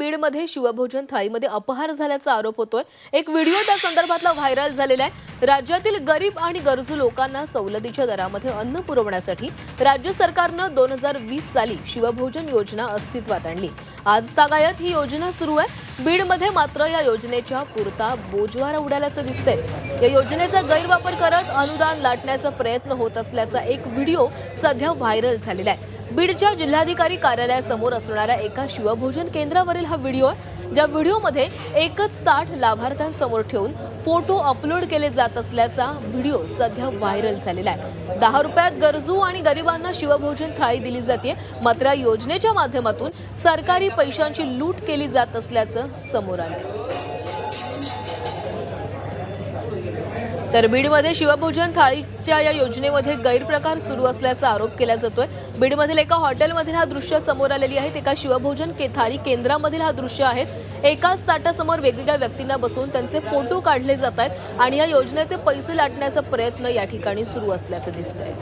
बीडमध्ये शिवभोजन थाळीमध्ये अपहार झाल्याचा आरोप होतोय. एक व्हिडिओ त्या संदर्भातला व्हायरल झालेला आहे. राज्यातील गरीब आणि गरजू लोकांना सवलतीच्या दरामध्ये अन्न पुरवण्यासाठी राज्य सरकारनं दोन हजार वीस साली शिवभोजन योजना अस्तित्वात आणली. आज तागायत ही योजना सुरू आहे. बीडमध्ये मात्र या योजनेच्या पुरता बोजवारा उडाल्याचं दिसतंय. या योजनेचा गैरवापर करत अनुदान लाटण्याचा प्रयत्न होत असल्याचा एक व्हिडिओ सध्या व्हायरल झालेला आहे. बीडच्या जिल्हाधिकारी कार्यालयासमोर असणाऱ्या एका शिवभोजन केंद्रावरील हा व्हिडिओ आहे ज्या व्हिडिओमध्ये एकच ताट लाभार्थ्यांसमोर ठेवून फोटो अपलोड केले जात असल्याचा व्हिडिओ सध्या व्हायरल झालेला आहे. दहा रुपयात गरजू आणि गरिबांना शिवभोजन थाळी दिली जाते मात्र या योजनेच्या माध्यमातून सरकारी पैशांची लूट केली जात असल्याचं समोर आलं तर बीडमध्ये शिवभोजन थाळीच्या या योजनेमध्ये गैरप्रकार सुरू असल्याचा आरोप केला जातोय. बीडमधील एका हॉटेलमधील हा दृश्य समोर आलेली आहेत एका शिवभोजन के थाळी केंद्रामधील हा दृश्य आहेत एकाच ताटासमोर वेगवेगळ्या व्यक्तींना बसवून त्यांचे फोटो काढले जात आहेत आणि या योजनेचे पैसे लाटण्याचा प्रयत्न या ठिकाणी सुरू असल्याचं दिसतंय.